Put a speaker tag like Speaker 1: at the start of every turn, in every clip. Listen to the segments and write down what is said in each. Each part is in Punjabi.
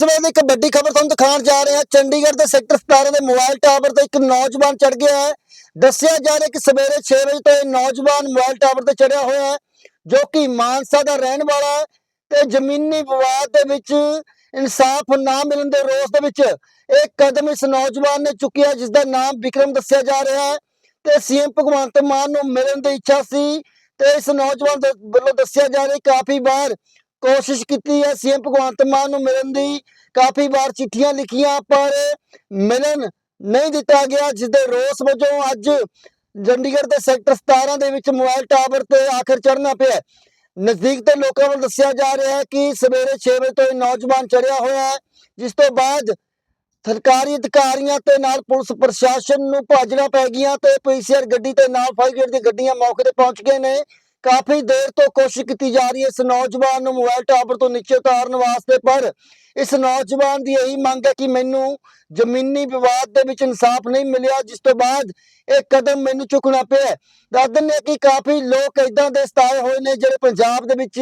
Speaker 1: ਇਸ ਵੇਲੇ ਇੱਕ ਵੱਡੀ ਖਬਰ ਤੁਹਾਨੂੰ ਦਿਖਾਉਣ ਜਾ ਰਹੇ ਹਾਂ। ਚੰਡੀਗੜ੍ਹ ਦੇ ਸੈਕਟਰ 17 ਦੇ ਮੋਬਾਈਲ ਟਾਵਰ ਤੇ ਇੱਕ ਨੌਜਵਾਨ ਚੜ ਗਿਆ ਹੈ। ਦੱਸਿਆ ਜਾ ਰਿਹਾ ਕਿ ਸਵੇਰੇ 6 ਵਜੇ ਤੋਂ ਇਹ ਨੌਜਵਾਨ ਮੋਬਾਈਲ ਟਾਵਰ ਤੇ ਚੜਿਆ ਹੋਇਆ ਹੈ, ਜੋ ਕਿ ਮਾਨਸਾ ਦਾ ਰਹਿਣ ਵਾਲਾ ਹੈ ਤੇ ਜ਼ਮੀਨੀ ਵਿਵਾਦ ਦੇ ਵਿੱਚ ਇਨਸਾਫ ਨਾ ਮਿਲਣ ਦੇ ਰੋਸ ਦੇ ਵਿੱਚ ਇਹ ਕਦਮ ਇਸ ਨੌਜਵਾਨ ਨੇ ਚੁੱਕਿਆ, ਜਿਸ ਦਾ ਨਾਮ ਵਿਕਰਮ ਦੱਸਿਆ ਜਾ ਰਿਹਾ ਹੈ ਤੇ ਸੀਐਮ ਭਗਵੰਤ ਮਾਨ ਨੂੰ ਮਿਲਣ ਦੀ ਇੱਛਾ ਸੀ ਤੇ ਇਸ ਨੌਜਵਾਨ ਦੇ ਵੱਲੋਂ ਦੱਸਿਆ ਜਾ ਰਿਹਾ ਕਾਫੀ ਵਾਰ ਕੋਸ਼ਿਸ਼ ਕੀਤੀ ਹੈ ਸੀਐਮ ਭਗਵੰਤ ਮਾਨ ਨੂੰ ਮਿਲਣ ਦੀ। ਕਾਫੀ ਵਾਰ ਚਿੱਠੀਆਂ ਲਿਖੀਆਂ, ਪਰ ਮਿਲਣ ਨਹੀਂ ਦਿੱਤਾ ਗਿਆ ਜਿਸ ਦੇ ਰੋਸ ਵਜੋਂ ਅੱਜ ਚੰਡੀਗੜ੍ਹ ਦੇ ਸੈਕਟਰ 17 ਦੇ ਵਿੱਚ ਮੋਬਾਈਲ ਟਾਵਰ ਤੇ ਆਖਰ ਚੜ੍ਹਨਾ ਪਿਆ ਨਜ਼ਦੀਕ ਦੇ ਲੋਕਾਂ ਵੱਲ ਦੱਸਿਆ ਜਾ ਰਿਹਾ ਹੈ ਕਿ ਸਵੇਰੇ 6 ਵਜੇ ਤੋਂ ਇਹ ਨੌਜਵਾਨ ਚੜਿਆ ਹੋਇਆ ਹੈ, ਜਿਸ ਤੋਂ ਬਾਅਦ ਸਰਕਾਰੀ ਅਧਿਕਾਰੀਆਂ ਤੇ ਨਾਲ ਪੁਲਿਸ ਪ੍ਰਸ਼ਾਸਨ ਨੂੰ ਭਾਜਣਾ ਪੈ ਗਈਆਂ ਤੇ ਪੀਸੀਆਰ ਗੱਡੀ ਤੇ ਨਾਲ ਫਾਇਰ ਬ੍ਰਿਗੇਡ ਦੀ ਗੱਡੀਆਂ ਮੌਕੇ ਤੇ ਪਹੁੰਚ ਗਏ ਨੇ। ਕਾਫੀ ਦੇਰ ਤੋਂ ਕੋਸ਼ਿਸ਼ ਕੀਤੀ ਜਾ ਰਹੀ ਹੈ ਇਸ ਨੌਜਵਾਨ ਨੂੰ ਮੋਬਾਈਲ ਟਾਵਰ ਤੋਂ ਨੀਚੇ ਉਤਾਰਨ ਵਾਸਤੇ, ਪਰ ਇਸ ਨੌਜਵਾਨ ਦੀ ਇਹੀ ਮੰਗ ਹੈ ਕਿ ਮੈਨੂੰ ਜ਼ਮੀਨੀ ਵਿਵਾਦ ਦੇ ਵਿੱਚ ਇਨਸਾਫ ਨਹੀਂ ਮਿਲਿਆ, ਜਿਸ ਤੋਂ ਬਾਅਦ ਇਹ ਕਦਮ ਮੈਨੂੰ ਚੁੱਕਣਾ ਪਿਆ ਦੱਸਦੇ ਨੇ ਕਿ ਕਾਫੀ ਲੋਕ ਇਦਾਂ ਦੇ ਸਤਾਏ ਹੋਏ ਨੇ ਜਿਹੜੇ ਪੰਜਾਬ ਦੇ ਵਿੱਚ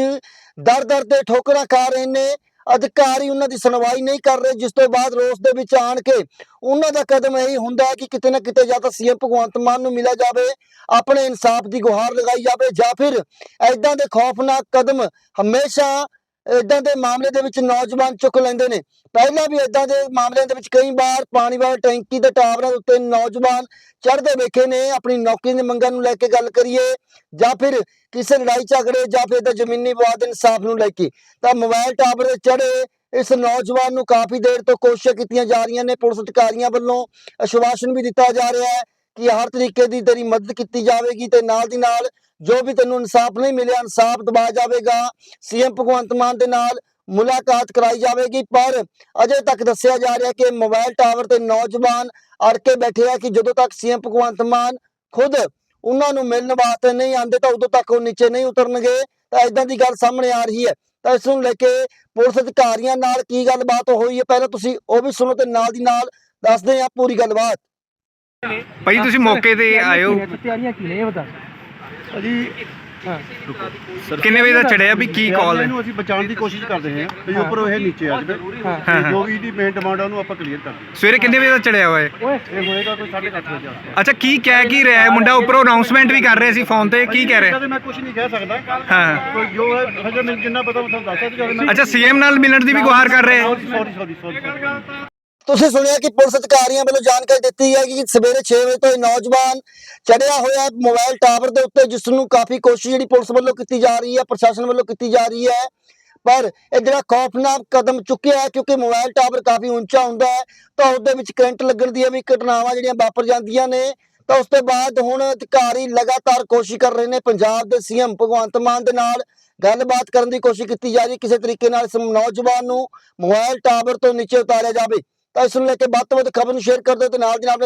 Speaker 1: ਦਰ ਦਰ ਤੇ ਠੋਕਰਾਂ ਖਾ ਰਹੇ ਨੇ ਅਧਿਕਾਰੀ ਉਹਨਾਂ ਦੀ ਸੁਣਵਾਈ ਨਹੀਂ ਕਰ ਰਹੇ, ਜਿਸ ਤੋਂ ਬਾਅਦ ਰੋਸ ਦੇ ਵਿੱਚ ਆਣ ਕੇ ਉਹਨਾਂ ਦਾ ਕਦਮ ਇਹੀ ਹੁੰਦਾ ਹੈ ਕਿ ਕਿਤੇ ਨਾ ਕਿਤੇ ਜਾਂ ਤਾਂ ਸੀਐਮ ਭਗਵੰਤ ਮਾਨ ਨੂੰ ਮਿਲਿਆ ਜਾਵੇ, ਆਪਣੇ ਇਨਸਾਫ ਦੀ ਗੁਹਾਰ ਲਗਾਈ ਜਾਵੇ ਜਾਂ ਫਿਰ ਐਦਾਂ ਦੇ ਖੌਫਨਾਕ ਕਦਮ ਹਮੇਸ਼ਾ ਇਦਾਂ ਦੇ ਮਾਮਲੇ ਦੇ ਵਿੱਚ ਨੌਜਵਾਨ ਚੁੱਕ ਲੈਂਦੇ ਨੇ। ਪਹਿਲਾਂ ਵੀ ਇਦਾਂ ਦੇ ਮਾਮਲਿਆਂ ਦੇ ਵਿੱਚ ਕਈ ਵਾਰ ਪਾਣੀ ਵਾਲੇ ਟੈਂਕੀ ਦੇ ਟਾਵਰਾਂ ਉੱਤੇ ਨੌਜਵਾਨ ਚੜ੍ਹਦੇ ਵੇਖੇ ਨੇ, ਆਪਣੀ ਨੌਕਰੀ ਦੀ ਮੰਗਾਂ ਨੂੰ ਲੈ ਕੇ ਗੱਲ ਕਰੀਏ ਜਾਂ ਫਿਰ ਕਿਸੇ ਲੜਾਈ ਝਗੜੇ ਜਾਂ ਫਿਰ ਤਾਂ ਜ਼ਮੀਨੀ ਵਿਵਾਦ ਇਨਸਾਫ ਨੂੰ ਲੈ ਕੇ। ਤਾਂ ਮੋਬਾਈਲ ਟਾਵਰ ਤੇ ਚੜ੍ਹੇ ਇਸ ਨੌਜਵਾਨ ਨੂੰ ਕਾਫੀ ਦੇਰ ਤੋਂ ਕੋਸ਼ਿਸ਼ਾਂ ਕੀਤੀਆਂ ਜਾ ਰਹੀਆਂ ਨੇ। ਪੁਲਿਸ ਅਧਿਕਾਰੀਆਂ ਵੱਲੋਂ ਅਸ਼ਵਾਸਨ ਵੀ ਦਿੱਤਾ ਜਾ ਰਿਹਾ ਹੈ ਕਿ ਹਰ ਤਰੀਕੇ ਦੀ ਤੇਰੀ ਮਦਦ ਕੀਤੀ ਜਾਵੇਗੀ ਤੇ ਨਾਲ ਦੀ ਨਾਲ ਜੋ ਵੀ ਤੈਨੂੰ ਇਨਸਾਫ ਨਹੀਂ ਮਿਲਿਆ ਇਨਸਾਫ ਦਵਾ ਜਾਵੇਗਾ। ਸੀਐਮ ਭਗਵੰਤ ਮਾਨ ਦੇ ਨਾਲ ਮੁਲਾਕਾਤ ਕਰਾਈ ਜਾਵੇਗੀ ਪਰ ਅਜੇ ਤੱਕ ਦੱਸਿਆ ਜਾ ਰਿਹਾ ਕਿ ਮੋਬਾਈਲ ਟਾਵਰ ਤੇ ਨੌਜਵਾਨ ਅੜ ਕੇ ਬੈਠੇ ਆ ਕਿ ਜਦੋਂ ਤੱਕ ਸੀਐਮ ਭਗਵੰਤ ਮਾਨ ਖੁਦ ਉਹਨਾਂ ਨੂੰ ਮਿਲਣ ਵਾਸਤੇ ਨਹੀਂ ਆਉਂਦੇ ਤਾਂ ਉਦੋਂ ਤੱਕ ਉਹ ਨੀਚੇ ਨਹੀਂ ਉਤਰਨਗੇ। ਤਾਂ ਇਦਾਂ ਦੀ ਗੱਲ ਸਾਹਮਣੇ ਆ ਰਹੀ ਹੈ। ਤਾਂ ਇਸ ਨੂੰ ਲੈ ਕੇ ਪੁਲਿਸ ਅਧਿਕਾਰੀਆਂ ਨਾਲ ਕੀ ਗੱਲਬਾਤ ਹੋਈ ਹੈ? ਪਹਿਲਾਂ ਤੁਸੀਂ ਉਹ ਵੀ ਸੁਣੋ ਤੇ ਨਾਲ ਦੀ ਨਾਲ ਦੱਸਦੇ ਆ ਪੂਰੀ ਗੱਲਬਾਤ।
Speaker 2: ਭਾਈ ਤੁਸੀਂ ਮੌਕੇ ਤੇ ਆਇਓ।
Speaker 3: ਤਿਆਰੀਆਂ ਕੀ ਨੇ ਇਹ ਬਤਾ
Speaker 4: ਅਜੀ
Speaker 3: ਹਾਂ।
Speaker 2: ਕਿੰਨੇ ਵਜੇ ਦਾ ਚੜਿਆ ਵੀ ਕੀ ਕਾਲ ਹੈ?
Speaker 4: ਇਹਨੂੰ ਅਸੀਂ ਬਚਾਉਣ ਦੀ ਕੋਸ਼ਿਸ਼ ਕਰਦੇ ਹਾਂ। ਤੇ ਉੱਪਰੋਂ ਇਹ ਨੀਚੇ ਆ ਜਾਵੇ।
Speaker 3: ਹਾਂ
Speaker 2: ਹਾਂ,
Speaker 4: ਤੇ ਜੋ ਵੀ ਇਹਦੀ ਮੇਨ ਡਿਮਾਂਡ ਆ ਉਹਨੂੰ ਆਪਾਂ ਕਲੀਅਰ ਕਰ ਦਈਏ।
Speaker 2: ਸਵੇਰੇ ਕਿੰਨੇ ਵਜੇ ਦਾ ਚੜਿਆ ਹੋਇਆ ਹੈ
Speaker 3: ਓਏ
Speaker 4: ਇਹ ਹੋਏਗਾ ਕੋਈ 8:30 ਵਜੇ
Speaker 2: ਅੱਛਾ ਕੀ ਕਹਿ ਕੀ ਰਿਹਾ ਹੈ? ਮੁੰਡਾ ਉੱਪਰੋਂ ਅਨਾਉਂਸਮੈਂਟ ਵੀ ਕਰ ਰਿਹਾ ਸੀ ਫੋਨ ਤੇ। ਕੀ ਕਹਿ ਰਿਹਾ?
Speaker 4: ਕਦੇ ਮੈਂ ਕੁਝ ਨਹੀਂ ਕਹਿ ਸਕਦਾ।
Speaker 2: ਹਾਂ
Speaker 4: ਕੋਈ ਜੋ ਹੈ ਹਜੇ ਮੈਨੂੰ ਜਿੰਨਾ ਪਤਾ ਮੈਂ ਤੁਹਾਨੂੰ ਦੱਸ ਸਕਦਾ
Speaker 2: ਅੱਛਾ ਸੀਐਮ ਨਾਲ ਮਿਲਣ ਦੀ ਵੀ ਗੁਹਾਰ ਕਰ ਰਹੇ? ਹੈ
Speaker 4: ਸੌਰੀ ਸੌਰੀ ਸੌਰੀ
Speaker 1: ਤੁਸੀਂ ਸੁਣਿਆ ਕਿ ਪੁਲਿਸ ਅਧਿਕਾਰੀਆਂ ਵੱਲੋਂ ਜਾਣਕਾਰੀ ਦਿੱਤੀ ਹੈ ਕਿ ਸਵੇਰੇ 6 ਵਜੇ ਤੋਂ ਇਹ ਨੌਜਵਾਨ ਚੜਿਆ ਹੋਇਆ ਮੋਬਾਈਲ ਟਾਵਰ ਦੇ ਉੱਤੇ, ਜਿਸ ਨੂੰ ਕਾਫੀ ਕੋਸ਼ਿਸ਼ ਜਿਹੜੀ ਪੁਲਿਸ ਵੱਲੋਂ ਕੀਤੀ ਜਾ ਰਹੀ ਹੈ, ਪ੍ਰਸ਼ਾਸਨ ਵੱਲੋਂ ਕੀਤੀ ਜਾ ਰਹੀ ਹੈ। ਪਰ ਇਹ ਜਿਹੜਾ ਖੌਫਨਾਕ ਕਦਮ ਚੁੱਕਿਆ ਹੈ, ਕਿਉਂਕਿ ਮੋਬਾਈਲ ਟਾਵਰ ਕਾਫੀ ਉੱਚਾ ਹੁੰਦਾ ਹੈ, ਤਾਂ ਉਹਦੇ ਵਿੱਚ ਕਰੰਟ ਲੱਗਣ ਦੀਆਂ ਵੀ ਘਟਨਾਵਾਂ ਜਿਹੜੀਆਂ ਵਾਪਰ ਜਾਂਦੀਆਂ ਨੇ। ਤਾਂ ਉਸ ਤੋਂ ਬਾਅਦ ਹੁਣ ਅਧਿਕਾਰੀ ਲਗਾਤਾਰ ਕੋਸ਼ਿਸ਼ ਕਰ ਰਹੇ ਨੇ, ਪੰਜਾਬ ਦੇ ਸੀਐਮ ਭਗਵੰਤ ਮਾਨ ਦੇ ਨਾਲ ਗੱਲਬਾਤ ਕਰਨ ਦੀ ਕੋਸ਼ਿਸ਼ ਕੀਤੀ ਜਾ ਰਹੀ ਹੈ, ਕਿਸੇ ਤਰੀਕੇ ਨਾਲ ਇਸ ਨੌਜਵਾਨ ਨੂੰ ਮੋਬਾਈਲ ਟਾਵਰ ਤੋਂ ਨੀਚੇ ਉਤਾਰਿਆ ਜਾਵੇ। ਤਾਂ ਇਸ ਨੂੰ ਲੈ ਕੇ ਵੱਧ ਤੋਂ ਵੱਧ ਖਬਰ ਨੂੰ ਸ਼ੇਅਰ ਕਰ ਦਿਓ ਤੇ ਨਾਲ ਦੀ ਨਾਲ